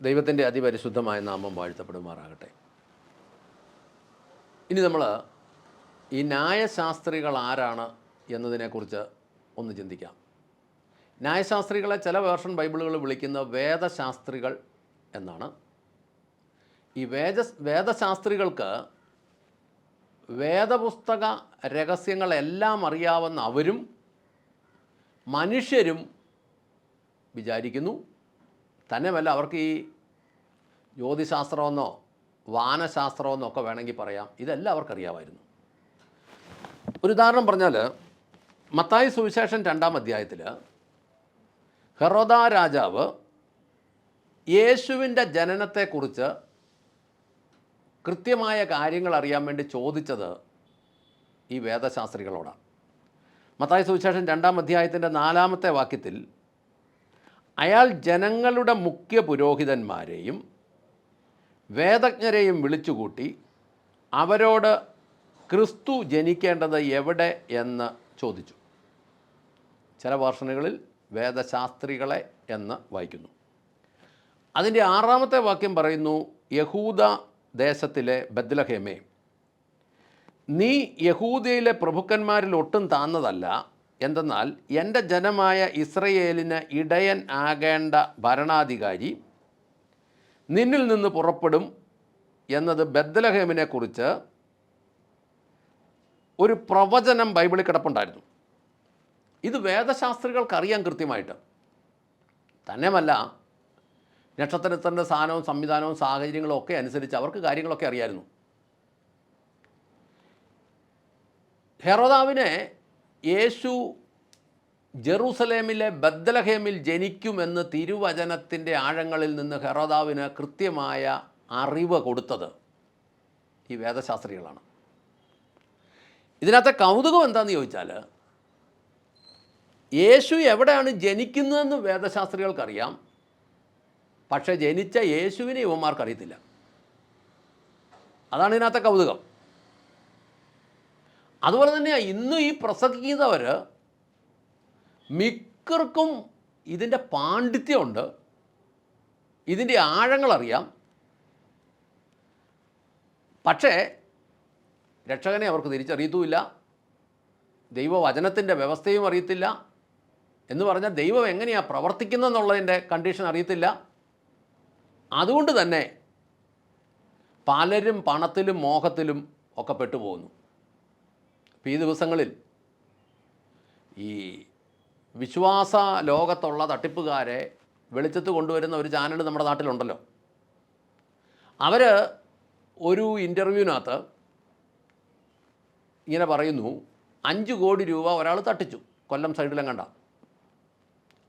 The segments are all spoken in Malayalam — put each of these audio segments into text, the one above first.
ദൈവത്തിന്റെ അതിപരിശുദ്ധമായ നാമം വാഴ്ത്തപ്പെടുമാറാകട്ടെ. ഇനി നമ്മൾ ഈ ന്യായശാസ്ത്രികൾ ആരാണ് എന്നതിനെക്കുറിച്ച് ഒന്ന് ചിന്തിക്കാം. ന്യായശാസ്ത്രികളെ ചില വേർഷൻ ബൈബിളുകൾ വിളിക്കുന്ന വേദശാസ്ത്രികൾ എന്നാണ്. ഈ വേദ വേദശാസ്ത്രികൾക്ക് വേദപുസ്തക രഹസ്യങ്ങളെല്ലാം അറിയാവുന്ന അവരും മനുഷ്യരും വിചാരിക്കുന്നു. തന്നെയല്ല അവർക്ക് ഈ ജ്യോതിശാസ്ത്രമെന്നോ വാനശാസ്ത്രമെന്നോ ഒക്കെ വേണമെങ്കിൽ പറയാം. ഇതെല്ലാം അവർക്കറിയാമായിരുന്നു. ഒരു ഉദാഹരണം പറഞ്ഞാൽ മത്തായി സുവിശേഷൻ രണ്ടാം അധ്യായത്തിൽ ഹെറോദ രാജാവ് യേശുവിന്റെ ജനനത്തെക്കുറിച്ച് കൃത്യമായ കാര്യങ്ങൾ അറിയാൻ വേണ്ടി ചോദിച്ചത് ഈ വേദശാസ്ത്രികളോടാണ്. മത്തായി സുവിശേഷൻ രണ്ടാം അധ്യായത്തിന്റെ നാലാമത്തെ വാക്യത്തിൽ അയാൾ ജനങ്ങളുടെ മുഖ്യ പുരോഹിതന്മാരെയും വേദജ്ഞരെയും വിളിച്ചുകൂട്ടി അവരോട് ക്രിസ്തു ജനിക്കേണ്ടത് എവിടെ എന്ന് ചോദിച്ചു. ചില വേർഷനുകളിൽ വേദശാസ്ത്രികളെ എന്ന് വായിക്കുന്നു. അതിന്റെ ആറാമത്തെ വാക്യം പറയുന്നു യഹൂദ ദേശത്തിലെ ബദ്ലഹേമേ നീ യഹൂദയിലെ പ്രഭുക്കന്മാരിൽ ഒട്ടും താന്നതല്ല എന്തെന്നാൽ എന്റെ ജനമായ ഇസ്രയേലിന് ഇടയൻ ആകേണ്ട ഭരണാധികാരി നിന്നിൽ നിന്ന് പുറപ്പെടും എന്നത് ബദ്ദലഹേമിനെക്കുറിച്ച് ഒരു പ്രവചനം ബൈബിളിൽ കിടപ്പുണ്ടായിരുന്നു. ഇത് വേദശാസ്ത്രികൾക്ക് അറിയാം കൃത്യമായിട്ട്. തന്നെയുമല്ല നക്ഷത്രത്തിന്റെ സ്ഥാനവും സംവിധാനവും സാഹചര്യങ്ങളും ഒക്കെ അനുസരിച്ച് അവർക്ക് കാര്യങ്ങളൊക്കെ അറിയായിരുന്നു. ഹെറോദാവിനെ യേശു ജെറൂസലേമിലെ ബദ്ദലഹേമിൽ ജനിക്കുമെന്ന് തിരുവചനത്തിന്റെ ആഴങ്ങളിൽ നിന്ന് ഹെറോദാവിന് കൃത്യമായ അറിവ് കൊടുത്തത് ഈ വേദശാസ്ത്രികളാണ്. ഇതിനകത്തെ കൗതുകം എന്താണെന്ന് ചോദിച്ചാൽ യേശു എവിടെയാണ് ജനിക്കുന്നതെന്ന് വേദശാസ്ത്രികൾക്കറിയാം. പക്ഷേ ജനിച്ച യേശുവിനെ യുവന്മാർക്കറിയത്തില്ല അതാണ് ഇതിനകത്തെ കൗതുകം. അതുപോലെ തന്നെ ഇന്ന് ഈ പ്രസംഗിക്കുന്നവർ മിക്കർക്കും ഇതിന്റെ പാണ്ഡിത്യമുണ്ട്. ഇതിന്റെ ആഴങ്ങളറിയാം. പക്ഷേ രക്ഷകനെ അവർക്ക് തിരിച്ചറിയത്തുമില്ല. ദൈവവചനത്തിന്റെ വ്യവസ്ഥയും അറിയത്തില്ല. എന്ന് പറഞ്ഞാൽ ദൈവം എങ്ങനെയാണ് പ്രവർത്തിക്കുന്നതെന്നുള്ളതിന്റെ കണ്ടീഷൻ അറിയത്തില്ല. അതുകൊണ്ട് തന്നെ പലരും പണത്തിലും മോഹത്തിലും ഒക്കെ പെട്ടുപോകുന്നു. അപ്പോൾ ഈ ദിവസങ്ങളിൽ ഈ വിശ്വാസ ലോകത്തുള്ള തട്ടിപ്പുകാരെ വെളിച്ചത്ത് കൊണ്ടുവരുന്ന ഒരു ചാനൽ നമ്മുടെ നാട്ടിലുണ്ടല്ലോ. അവർ ഒരു ഇന്റർവ്യൂവിനകത്ത് ഇങ്ങനെ പറയുന്നു അഞ്ച് കോടി രൂപ ഒരാൾ തട്ടിച്ചു കൊല്ലം സൈഡിലും കണ്ട.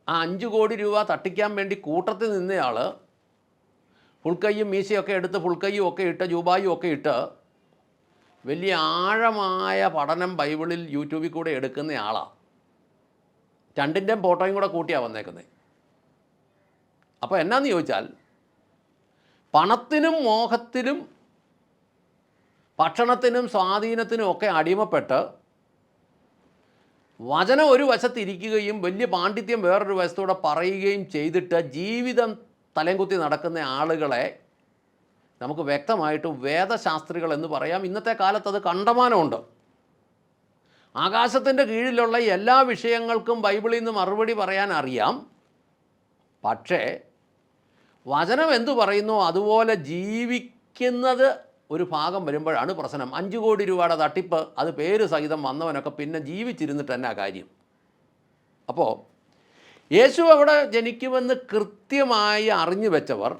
ആ അഞ്ച് കോടി രൂപ തട്ടിക്കാൻ വേണ്ടി കൂട്ടത്തിൽ നിന്നയാൾ ഫുൾക്കൈയും മീശയൊക്കെ എടുത്ത് ഫുൾക്കൈയും ഒക്കെ ഇട്ട് ജൂബായും ഒക്കെ ഇട്ട് വലിയ ആഴമായ പഠനം ബൈബിളിൽ യൂട്യൂബിൽ കൂടെ എടുക്കുന്ന ആളാണ് രണ്ടിന്റെയും ഫോട്ടോയും കൂടെ കൂട്ടിയാണ് വന്നേക്കുന്നത് അപ്പോൾ എന്നാന്ന് ചോദിച്ചാൽ പണത്തിനും മോഹത്തിനും ഭക്ഷണത്തിനും സ്വാധീനത്തിനും ഒക്കെ അടിമപ്പെട്ട് വചനം ഒരു വശത്തിരിക്കുകയും വലിയ പാണ്ഡിത്യം വേറൊരു വശത്തൂടെ പറയുകയും ചെയ്തിട്ട് ജീവിതം തലയും കുത്തി നടക്കുന്ന ആളുകളെ നമുക്ക് വ്യക്തമായിട്ട് വേദശാസ്ത്രികൾ എന്ന് പറയാം. ഇന്നത്തെ കാലത്ത് അത് കണ്ടമാനമുണ്ട്. ആകാശത്തിന്റെ കീഴിലുള്ള എല്ലാ വിഷയങ്ങൾക്കും ബൈബിളിൽ നിന്ന് മറുപടി പറയാൻ അറിയാം. പക്ഷേ വചനം എന്തു പറയുന്നു? അതുപോലെ ജീവിക്കുന്നത് ഒരു ഭാഗം വരുമ്പോഴാണ് പ്രശ്നം. അഞ്ച് കോടി രൂപയുടെ തട്ടിപ്പ് അത് പേര് സഹിതം വന്നവനൊക്കെ പിന്നെ ജീവിച്ചിരുന്നിട്ട് തന്നെ ആ കാര്യം? അപ്പോൾ യേശു അവിടെ ജനിക്കുമെന്ന് കൃത്യമായി അറിഞ്ഞു വെച്ചവർ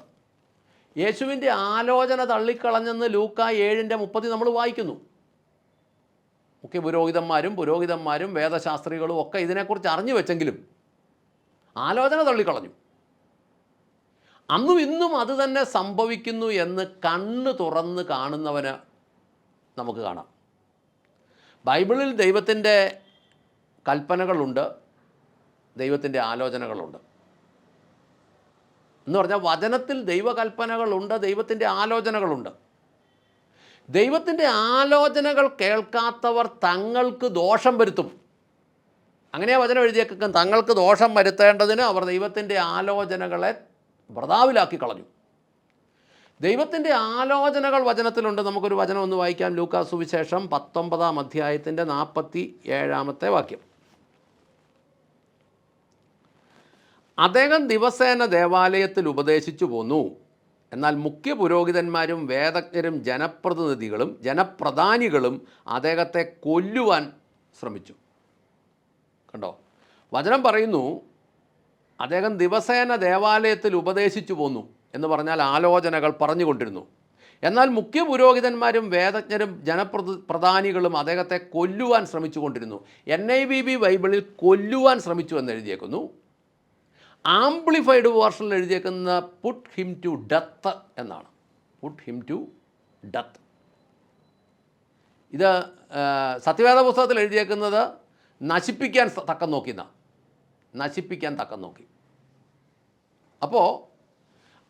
യേശുവിന്റെ ആലോചന തള്ളിക്കളഞ്ഞെന്ന് ലൂക്ക ഏഴിന്റെ മുപ്പത്തി നമ്മൾ വായിക്കുന്നു. മുഖ്യ പുരോഹിതന്മാരും പുരോഹിതന്മാരും വേദശാസ്ത്രികളും ഒക്കെ ഇതിനെക്കുറിച്ച് അറിഞ്ഞു വെച്ചെങ്കിലും ആലോചന തള്ളിക്കളഞ്ഞു. അന്നും ഇന്നും അത് തന്നെ സംഭവിക്കുന്നു എന്ന് കണ്ണ് തുറന്ന് കാണുന്നവന് നമുക്ക് കാണാം. ബൈബിളിൽ ദൈവത്തിന്റെ കൽപ്പനകളുണ്ട് ദൈവത്തിന്റെ ആലോചനകളുണ്ട്. എന്ന് പറഞ്ഞാൽ വചനത്തിൽ ദൈവകൽപ്പനകളുണ്ട് ദൈവത്തിന്റെ ആലോചനകളുണ്ട്. ദൈവത്തിന്റെ ആലോചനകൾ കേൾക്കാത്തവർ തങ്ങൾക്ക് ദോഷം വരുത്തും. അങ്ങനെയാ വചനം എഴുതിയേക്കും തങ്ങൾക്ക് ദോഷം വരുത്തേണ്ടതിന് അവർ ദൈവത്തിന്റെ ആലോചനകളെ വ്രതാവിലാക്കി കളഞ്ഞു. ദൈവത്തിന്റെ ആലോചനകൾ വചനത്തിലുണ്ട്. നമുക്കൊരു വചനം ഒന്ന് വായിക്കാം. ലൂക്കാ സുവിശേഷം പത്തൊമ്പതാം അധ്യായത്തിന്റെ നാൽപ്പത്തി ഏഴാമത്തെ വാക്യം. അദ്ദേഹം ദിവസേന ദേവാലയത്തിൽ ഉപദേശിച്ചു പോന്നു. എന്നാൽ മുഖ്യ പുരോഹിതന്മാരും വേദജ്ഞരും ജനപ്രതിനിധികളും ജനപ്രധാനികളും അദ്ദേഹത്തെ കൊല്ലുവാൻ ശ്രമിച്ചു. കണ്ടോ? വചനം പറയുന്നു അദ്ദേഹം ദിവസേന ദേവാലയത്തിൽ ഉപദേശിച്ചു പോന്നു എന്ന് പറഞ്ഞാൽ ആലോചനകൾ പറഞ്ഞുകൊണ്ടിരുന്നു. എന്നാൽ മുഖ്യ പുരോഹിതന്മാരും വേദജ്ഞരും ജനപ്രതി പ്രധാനികളും അദ്ദേഹത്തെ കൊല്ലുവാൻ ശ്രമിച്ചുകൊണ്ടിരുന്നു. എൻ ഐ ബി ബി ബൈബിളിൽ കൊല്ലുവാൻ ശ്രമിച്ചു എന്ന് എഴുതിയേക്കുന്നു. ആംപ്ലിഫൈഡ് വേർഷനിൽ എഴുതിയേക്കുന്ന പുട്ട് ഹിം ടു ഡെത്ത് എന്നാണ്. പുട്ട് ഹിം ടു ഡെത്ത് ഇത് സത്യവേദ പുസ്തകത്തിൽ എഴുതിയേക്കുന്നത് നശിപ്പിക്കാൻ തക്കം നോക്കി എന്നാണ് നശിപ്പിക്കാൻ തക്കം നോക്കി. അപ്പോൾ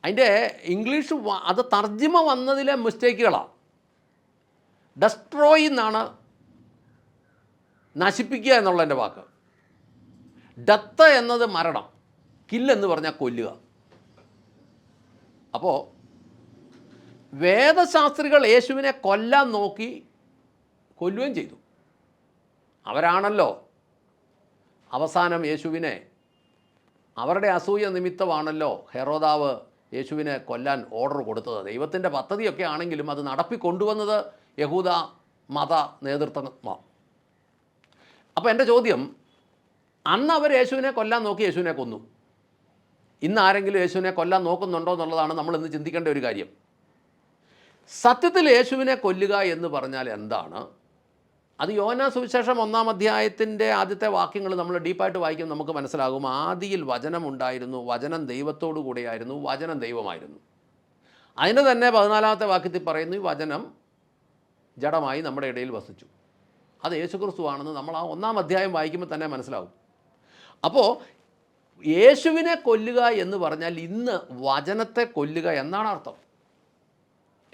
അതിന്റെ ഇംഗ്ലീഷ് അത് തർജിമ വന്നതിലെ മിസ്റ്റേക്കുകളാണ് ഡെസ്ട്രോയി എന്നാണ് നശിപ്പിക്കുക എന്നുള്ളതിന്റെ വാക്ക്. ഡത്ത് എന്നത് മരണം. കില്ലെന്ന് പറഞ്ഞാൽ കൊല്ലുക. അപ്പോൾ വേദശാസ്ത്രികൾ യേശുവിനെ കൊല്ലാൻ നോക്കി കൊല്ലുകയും ചെയ്തു. അവരാണല്ലോ അവസാനം യേശുവിനെ അവരുടെ അസൂയ നിമിത്തമാണല്ലോ ഹെറോദാവ് യേശുവിനെ കൊല്ലാൻ ഓർഡർ കൊടുത്തത്. ദൈവത്തിന്റെ പദ്ധതിയൊക്കെ ആണെങ്കിലും അത് നടപ്പിക്കൊണ്ടുവന്നത് യഹൂദ മത നേതൃത്വമാണ് അപ്പോൾ എന്റെ ചോദ്യം അന്ന് അവർ യേശുവിനെ കൊല്ലാൻ നോക്കി യേശുവിനെ കൊന്നു. ഇന്ന് ആരെങ്കിലും യേശുവിനെ കൊല്ലാൻ നോക്കുന്നുണ്ടോ എന്നുള്ളതാണ് നമ്മൾ ഇന്ന് ചിന്തിക്കേണ്ട ഒരു കാര്യം. സത്യത്തിൽ യേശുവിനെ കൊല്ലുക എന്ന് പറഞ്ഞാൽ എന്താണ്? അത് യോന സുവിശേഷം ഒന്നാം അധ്യായത്തിന്റെ ആദ്യത്തെ വാക്യങ്ങൾ നമ്മൾ ഡീപ്പായിട്ട് വായിക്കും നമുക്ക് മനസ്സിലാകും. ആദിയിൽ വചനം ഉണ്ടായിരുന്നു വചനം ദൈവത്തോടു കൂടെയായിരുന്നു വചനം ദൈവമായിരുന്നു. അതിന് തന്നെ പതിനാലാമത്തെ വാക്യത്തിൽ പറയുന്നു ഈ വചനം ജഡമായി നമ്മുടെ ഇടയിൽ വസിച്ചു. അത് യേശുക്രിസ്തു ആണെന്ന് നമ്മൾ ആ ഒന്നാം അധ്യായം വായിക്കുമ്പോൾ തന്നെ മനസ്സിലാവും അപ്പോൾ യേശുവിനെ കൊല്ലുക എന്ന് പറഞ്ഞാൽ ഇന്ന് വചനത്തെ കൊല്ലുക എന്നാണ് അർത്ഥം.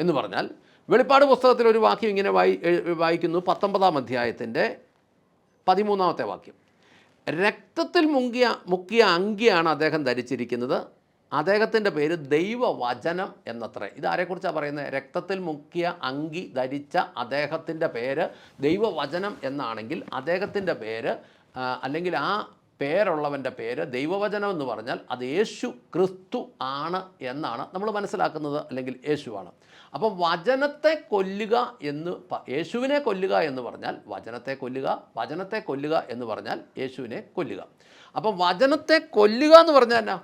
എന്ന് പറഞ്ഞാൽ വെളിപ്പാട് പുസ്തകത്തിൽ ഒരു വാക്യം ഇങ്ങനെ വായി വായിക്കുന്നു. പത്തൊമ്പതാം അധ്യായത്തിന്റെ പതിമൂന്നാമത്തെ വാക്യം. രക്തത്തിൽ മുങ്ങിയ മുക്കിയ അങ്കിയാണ് അദ്ദേഹം ധരിച്ചിരിക്കുന്നത്. അദ്ദേഹത്തിന്റെ പേര് ദൈവവചനം എന്നത്രേ. ഇത് ആരെക്കുറിച്ചാണ് പറയുന്നത് രക്തത്തിൽ മുക്കിയ അങ്കി ധരിച്ച അദ്ദേഹത്തിന്റെ പേര് ദൈവവചനം എന്നാണെങ്കിൽ അദ്ദേഹത്തിന്റെ പേര് അല്ലെങ്കിൽ ആ പേരുള്ളവന്റെ പേര് ദൈവവചനം എന്ന് പറഞ്ഞാൽ അത് യേശു ക്രിസ്തു ആണ് എന്നാണ് നമ്മൾ മനസ്സിലാക്കുന്നത് അല്ലെങ്കിൽ യേശുവാണ്. അപ്പം വചനത്തെ കൊല്ലുക എന്ന് യേശുവിനെ കൊല്ലുക എന്ന് പറഞ്ഞാൽ വചനത്തെ കൊല്ലുക വചനത്തെ കൊല്ലുക എന്ന് പറഞ്ഞാൽ യേശുവിനെ കൊല്ലുക. അപ്പം വചനത്തെ കൊല്ലുക എന്ന് പറഞ്ഞാൽ എന്നാ?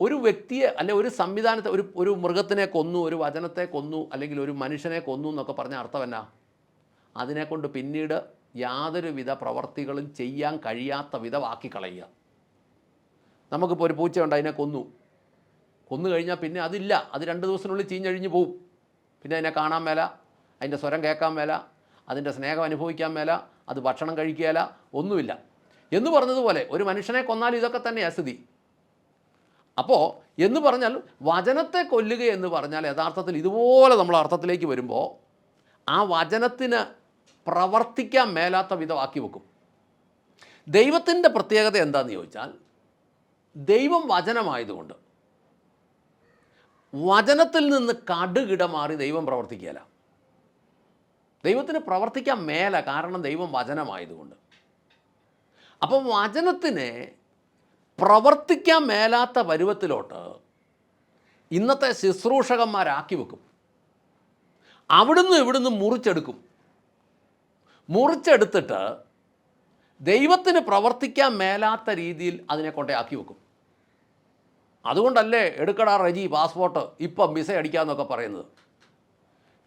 ഒരു വ്യക്തിയെ അല്ലെ ഒരു സംവിധാനത്തെ ഒരു ഒരു മൃഗത്തിനെ കൊന്നു ഒരു വചനത്തെ കൊന്നു അല്ലെങ്കിൽ ഒരു മനുഷ്യനെ കൊന്നു എന്നൊക്കെ പറഞ്ഞ അർത്ഥം എന്നാ? അതിനെക്കൊണ്ട് പിന്നീട് യാതൊരുവിധ പ്രവർത്തികളും ചെയ്യാൻ കഴിയാത്ത വിധമാക്കി കളയുക നമുക്കിപ്പോൾ ഒരു പൂച്ചയുണ്ട് അതിനെ കൊന്നു. കൊന്നു കഴിഞ്ഞാൽ പിന്നെ അതില്ല. അത് രണ്ട് ദിവസത്തിനുള്ളിൽ ചീഞ്ഞഴിഞ്ഞ് പോവും. പിന്നെ അതിനെ കാണാൻ മേല അതിന്റെ സ്വരം കേൾക്കാൻ മേല അതിന്റെ സ്നേഹം അനുഭവിക്കാൻ മേല അത് ഭക്ഷണം കഴിക്കുകയില്ല ഒന്നുമില്ല. എന്ന് പറഞ്ഞതുപോലെ ഒരു മനുഷ്യനെ കൊന്നാൽ ഇതൊക്കെ തന്നെയാണ് സ്ഥിതി അപ്പോൾ എന്ന് പറഞ്ഞാൽ വചനത്തെ കൊല്ലുക എന്ന് പറഞ്ഞാൽ യഥാർത്ഥത്തിൽ ഇതുപോലെ നമ്മൾ അർത്ഥത്തിലേക്ക് വരുമ്പോൾ ആ വചനത്തിന് പ്രവർത്തിക്കാൻ മേലാത്ത വിധമാക്കി വെക്കും. ദൈവത്തിന്റെ പ്രത്യേകത എന്താണെന്ന് ചോദിച്ചാൽ ദൈവം വചനമായതുകൊണ്ട് വചനത്തിൽ നിന്ന് കടുകിട മാറി ദൈവം പ്രവർത്തിക്കുകയില്ല. ദൈവത്തിന് പ്രവർത്തിക്കാൻ മേല കാരണം ദൈവം വചനമായതുകൊണ്ട്. അപ്പം വചനത്തിനെ പ്രവർത്തിക്കാൻ മേലാത്ത പരുവത്തിലോട്ട് ഇന്നത്തെ ശുശ്രൂഷകന്മാരാക്കി വെക്കും. അവിടുന്ന് ഇവിടുന്ന് മുറിച്ചെടുക്കും. മുറിച്ചെടുത്തിട്ട് ദൈവത്തിന് പ്രവർത്തിക്കാൻ മേലാത്ത രീതിയിൽ അതിനെ കൊണ്ടേ ആക്കി വെക്കും. അതുകൊണ്ടല്ലേ എടുക്കടാ റജി പാസ്പോർട്ട് ഇപ്പം വിസ അടിക്കാമെന്നൊക്കെ പറയുന്നത്.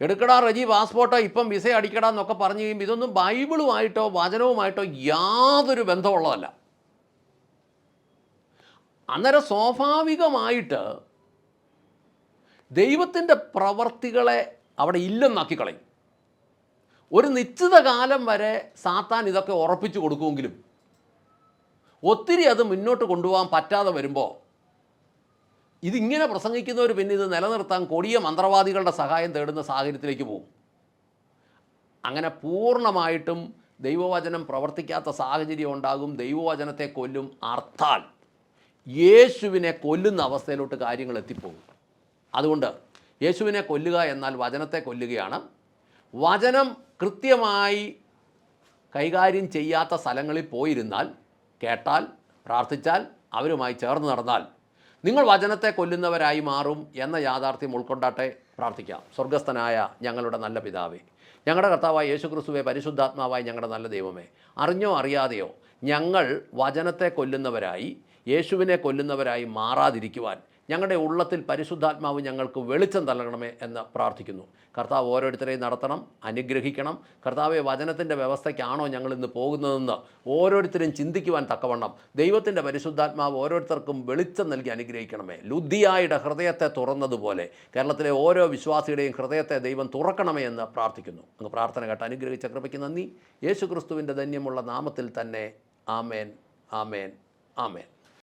എടുക്കടാ റജി പാസ്പോർട്ട് ഇപ്പം വിസ അടിക്കടാ എന്നൊക്കെ പറഞ്ഞു കഴിയുമ്പോൾ ഇതൊന്നും ബൈബിളുമായിട്ടോ വചനവുമായിട്ടോ യാതൊരു ബന്ധമുള്ളതല്ല. അന്നേരം സ്വാഭാവികമായിട്ട് ദൈവത്തിന്റെ പ്രവർത്തികളെ അവിടെ ഇല്ലെന്നാക്കി കളയും. ഒരു നിശ്ചിത കാലം വരെ സാത്താൻ ഇതൊക്കെ ഉറപ്പിച്ചു കൊടുക്കുമെങ്കിലും ഒത്തിരി അത് മുന്നോട്ട് കൊണ്ടുപോകാൻ പറ്റാതെ വരുമ്പോൾ ഇതിങ്ങനെ പ്രസംഗിക്കുന്നവർ പിന്നെ ഇത് നിലനിർത്താൻ കൊടിയ മന്ത്രവാദികളുടെ സഹായം തേടുന്ന സാഹചര്യത്തിലേക്ക് പോകും. അങ്ങനെ പൂർണമായിട്ടും ദൈവവചനം പ്രവർത്തിക്കാത്ത സാഹചര്യം ഉണ്ടാകും. ദൈവവചനത്തെ കൊല്ലും അർത്ഥാൽ യേശുവിനെ കൊല്ലുന്ന അവസ്ഥയിലോട്ട് കാര്യങ്ങൾ എത്തിപ്പോകും. അതുകൊണ്ട് യേശുവിനെ കൊല്ലുക എന്നാൽ വചനത്തെ കൊല്ലുകയാണ് വചനം കൃത്യമായി കൈകാര്യം ചെയ്യാത്ത സ്ഥലങ്ങളിൽ പോയിരുന്നാൽ കേട്ടാൽ പ്രാർത്ഥിച്ചാൽ അവരുമായി ചേർന്ന് നടന്നാൽ നിങ്ങൾ വചനത്തെ കൊല്ലുന്നവരായി മാറും എന്ന യാഥാർത്ഥ്യം ഉൾക്കൊണ്ടാട്ടെ പ്രാർത്ഥിക്കാം. സ്വർഗസ്ഥനായ ഞങ്ങളുടെ നല്ല പിതാവേ ഞങ്ങളുടെ കർത്താവായ യേശുക്രിസ്തുവെ പരിശുദ്ധാത്മാവായ ഞങ്ങളുടെ നല്ല ദൈവമേ അറിഞ്ഞോ അറിയാതെയോ ഞങ്ങൾ വചനത്തെ കൊല്ലുന്നവരായി യേശുവിനെ കൊല്ലുന്നവരായി മാറാതിരിക്കുവാൻ ഞങ്ങളുടെ ഉള്ളത്തിൽ പരിശുദ്ധാത്മാവ് ഞങ്ങൾക്ക് വെളിച്ചം നൽകണമേ എന്ന് പ്രാർത്ഥിക്കുന്നു. കർത്താവ് ഓരോരുത്തരെയും നടത്തണം അനുഗ്രഹിക്കണം. കർത്താവെ വചനത്തിന്റെ വ്യവസ്ഥയ്ക്കാണോ ഞങ്ങൾ ഇന്ന് പോകുന്നതെന്ന് ഓരോരുത്തരും ചിന്തിക്കുവാൻ തക്കവണ്ണം ദൈവത്തിന്റെ പരിശുദ്ധാത്മാവ് ഓരോരുത്തർക്കും വെളിച്ചം നൽകി അനുഗ്രഹിക്കണമേ. ലുദ്ധിയായുടെ ഹൃദയത്തെ തുറന്നതുപോലെ കേരളത്തിലെ ഓരോ വിശ്വാസിയുടെയും ഹൃദയത്തെ ദൈവം തുറക്കണമേ എന്ന് പ്രാർത്ഥിക്കുന്നു. അങ്ങ് പ്രാർത്ഥന കേട്ട് അനുഗ്രഹിച്ച കൃപയ്ക്ക് നന്ദി. യേശു ക്രിസ്തുവിന്റെ ധന്യമുള്ള നാമത്തിൽ തന്നെ ആമേൻ ആമേൻ ആമേൻ.